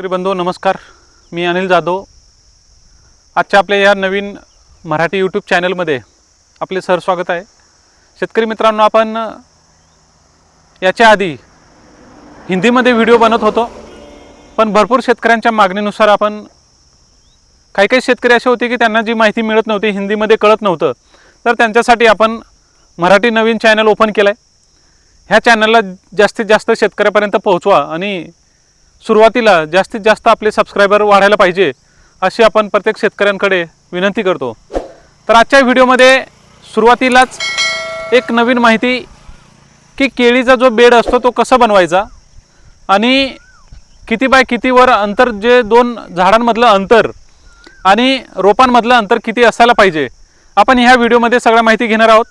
शेतकरी बंधू नमस्कार. मी अनिल जाधव. आजच्या आपल्या या नवीन मराठी यूट्यूब चॅनलमध्ये आपले सर स्वागत आहे. शेतकरी मित्रांनो आपण याच्या आधी हिंदीमध्ये व्हिडिओ बनत होतो. पण भरपूर शेतकऱ्यांच्या मागणीनुसार आपण काही काही शेतकरी असे होते की त्यांना जी माहिती मिळत नव्हती हिंदीमध्ये कळत नव्हतं. तर त्यांच्यासाठी आपण मराठी नवीन चॅनल ओपन केलं आहे ह्या चॅनलला जास्तीत जास्त शेतकऱ्यापर्यंत पोहोचवा आणि सुरुवातीला जास्तीत जास्त आपले सबस्क्रायबर वाढायला पाहिजे अशी आपण प्रत्येक शेतकऱ्यांकडे विनंती करतो. तर आजच्या व्हिडिओमध्ये सुरुवातीलाच एक नवीन माहिती की केळीचा जो बेड असतो तो कसा बनवायचा आणि किती बाय कितीवर अंतर जे दोन झाडांमधलं अंतर आणि रोपांमधलं अंतर किती असायला पाहिजे आपण ह्या व्हिडिओमध्ये सगळ्या माहिती घेणार आहोत.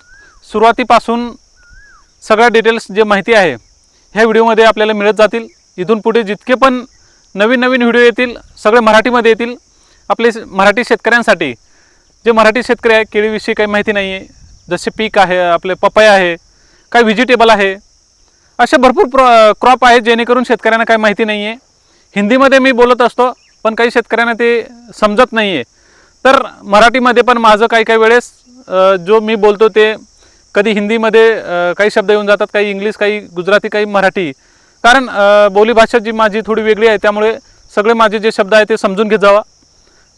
सुरुवातीपासून सगळ्या डिटेल्स जे माहिती आहे ह्या व्हिडिओमध्ये आपल्याला मिळत जातील. इथून पुढे जितके पण नवीन नवीन व्हिडिओ येतील सगळे मराठीमध्ये येतील आपले मराठी शेतकऱ्यांसाठी. जे मराठी शेतकरी आहे केळीविषयी काही माहिती नाही आहे जसे पीक आहे आपले पपई आहे काय व्हेजिटेबल आहे. असे भरपूर प्र क्रॉप आहेत जेणेकरून शेतकऱ्यांना काही माहिती नाही आहे हिंदीमध्ये मी बोलत असतो पण काही शेतकऱ्यांना ते समजत नाही आहे तर मराठीमध्ये पण माझं काही काही वेळेस जो मी बोलतो ते कधी हिंदीमध्ये काही शब्द येऊन जातात काही इंग्लिश काही गुजराती काही मराठी. कारण बोलीभाषा जी माझी थोडी वेगळी आहे त्यामुळे सगळे माझे जे शब्द आहे ते समजून घेत जावा.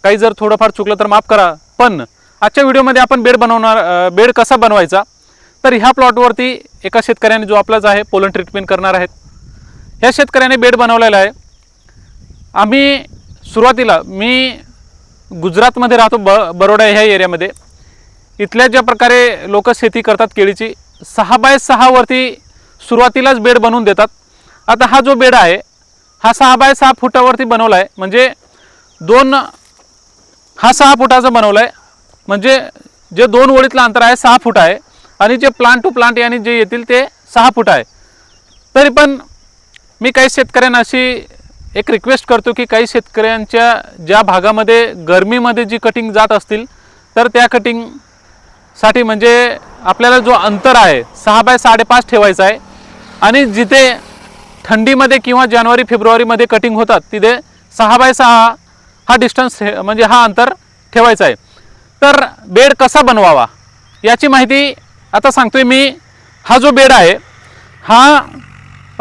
काही जर थोडंफार चुकलं तर माफ करा पण आजच्या व्हिडिओमध्ये आपण बेड बनवणार बेड कसा बनवायचा? तर ह्या प्लॉटवरती एका शेतकऱ्याने जो आपलाच आहे पोलन ट्रीटमेंट करणार आहेत. ह्या शेतकऱ्याने बेड बनवलेला आहे. आम्ही सुरुवातीला मी गुजरातमध्ये राहतो ब बरोडा ह्या एरियामध्ये. इथल्या ज्या प्रकारे लोक शेती करतात केळीची सहा बाय सहावरती सुरुवातीलाच बेड बनवून देतात. आता हा जो बेडा आहे हा सहा बाय सहा फुटावरती बनवला आहे म्हणजे दोन हा सहा फुटाचा बनवला आहे म्हणजे जे दोन ओळीतलं अंतर आहे सहा फूट आहे. आणि जे प्लांट टू प्लांट याने जे येतील ते सहा फूट आहे. तरी पण मी काही शेतकऱ्यांना अशी एक रिक्वेस्ट करतो की काही शेतकऱ्यांच्या ज्या भागामध्ये गरमीमध्ये जी कटिंग जात असतील तर त्या कटिंगसाठी म्हणजे आपल्याला जो अंतर आहे सहा बाय साडेपाच ठेवायचा आहे. आणि जिथे थंडीमध्ये किंवा जानेवारी फेब्रुवारीमध्ये कटिंग होतात. तिथे सहा बाय सहा हा डिस्टन्स म्हणजे हा अंतर ठेवायचा आहे. तर बेड कसा बनवावा? याची माहिती आता सांगतोय मी. हा जो बेड आहे हा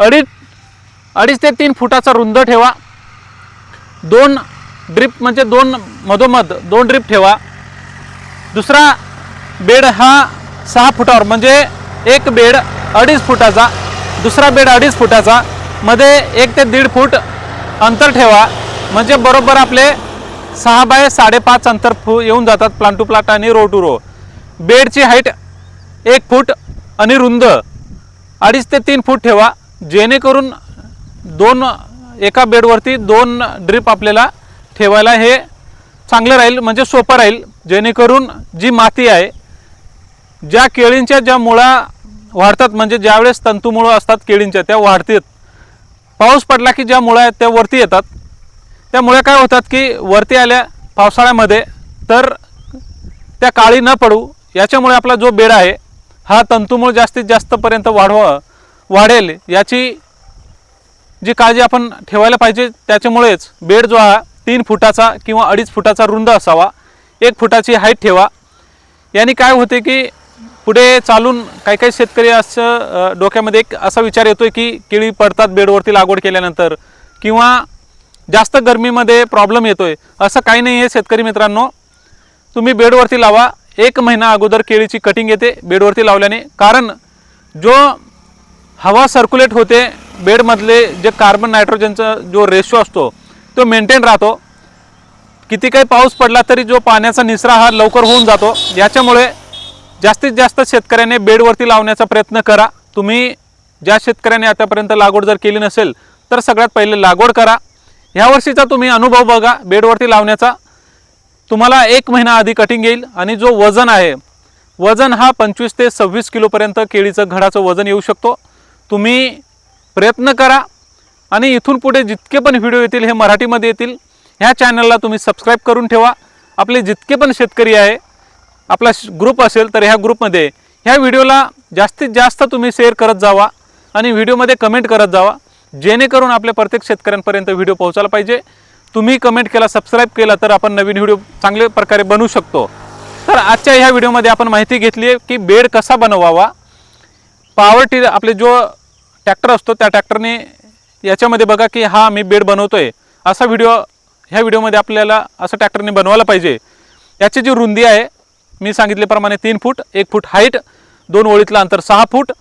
अडीच अडीच ते तीन फुटाचा रुंद ठेवा. दोन ड्रिप म्हणजे दोन मधोमध दोन ड्रिप ठेवा. दुसरा बेड हा सहा फुटावर म्हणजे एक बेड अडीच फुटाचा. दुसरा बेड अडीच फुटाचा. मध्ये एक ते दीड फूट अंतर ठेवा. म्हणजे बरोबर आपले सहा बाय साडेपाच अंतर फु येऊन जातात प्लांट टू प्लांट आणि रो टू रो बेडची हाईट एक फूट आणि रुंद. अडीच ते तीन फूट ठेवा. जेणेकरून दोन एका बेडवरती दोन ड्रिप आपल्याला ठेवायला हे चांगलं राहील म्हणजे सोपं राहील. जेणेकरून जी माती आहे ज्या केळींच्या ज्या मुळा वाढतात. म्हणजे ज्यावेळेस तंतुमुळं असतात केळींच्या त्या वाढतात पाऊस पडला की ज्या मुळं आहेत त्या वरती येतात. त्या काय होतात की वरती आल्या पावसाळ्यामध्ये तर त्या काळी न पडू याच्यामुळे आपला जो बेड आहे हा तंतुमूळ जास्तीत जास्तपर्यंत वाढवा वाढेल. याची जी काळजी आपण ठेवायला पाहिजे त्याच्यामुळेच बेड जो हा तीन फुटाचा किंवा अडीच फुटाचा रुंद असावा. एक फुटाची हाईट ठेवा. याने काय होते की पुढे चालून काही काही शेतकरी असं डोक्यामध्ये एक असा विचार येतोय की केळी पडतात बेडवरती लागवड केल्यानंतर किंवा जास्त गरमीमध्ये प्रॉब्लेम येतोय असं काही नाही आहे शेतकरी मित्रांनो. तुम्ही बेडवरती लावा. एक महिना अगोदर केळीची कटिंग येते बेडवरती लावल्याने. कारण जो हवा सर्क्युलेट होते बेडमधले जे कार्बन नायट्रोजनचा जो रेशो असतो तो मेंटेन राहतो. किती काही पाऊस पडला तरी जो पाण्याचा निचरा हा लवकर होऊन जातो. याच्यामुळे जास्तीत जास्त शेतकऱ्याने बेडवरती लावण्याचा प्रयत्न करा. तुम्ही ज्या शेतकऱ्याने आतापर्यंत लागवड जर केली नसेल तर सगळ्यात पहिले लागवड करा. ह्या वर्षीचा तुम्ही अनुभव बघा बेडवरती लावण्याचा. तुम्हाला एक महिना आधी कटिंग येईल आणि जो वजन आहे वजन हा पंचवीस ते सव्वीस किलोपर्यंत केळीचं घडाचं वजन येऊ शकतो. तुम्ही प्रयत्न करा आणि इथून पुढे जितके पण व्हिडिओ येतील हे मराठीमध्ये येतील ह्या चॅनलला तुम्ही सबस्क्राईब करून ठेवा. आपले जितके पण शेतकरी आहे आपला ग्रुप असेल तर ह्या ग्रुपमध्ये ह्या व्हिडिओला जास्तीत जास्त तुम्ही शेअर करत जावा आणि व्हिडिओमध्ये कमेंट करत जावा. जेणेकरून आपल्या प्रत्येक शेतकऱ्यांपर्यंत व्हिडिओ पोहोचायला पाहिजे. तुम्ही कमेंट केला सबस्क्राईब केला तर आपण नवीन व्हिडिओ चांगल्या प्रकारे बनवू शकतो. तर आजच्या ह्या व्हिडिओमध्ये आपण माहिती घेतली आहे की बेड कसा बनवावा. पावर टी आपले जो ट्रॅक्टर असतो त्या ट्रॅक्टरने याच्यामध्ये बघा की हा मी बेड बनवतो आहे असा व्हिडिओ ह्या व्हिडिओमध्ये आपल्याला असं ट्रॅक्टरने बनवायला पाहिजे. याची जी रुंदी आहे मी सांगितल्याप्रमाणे तीन फूट एक फूट हाईट दोन ओळीतलं अंतर सहा फूट.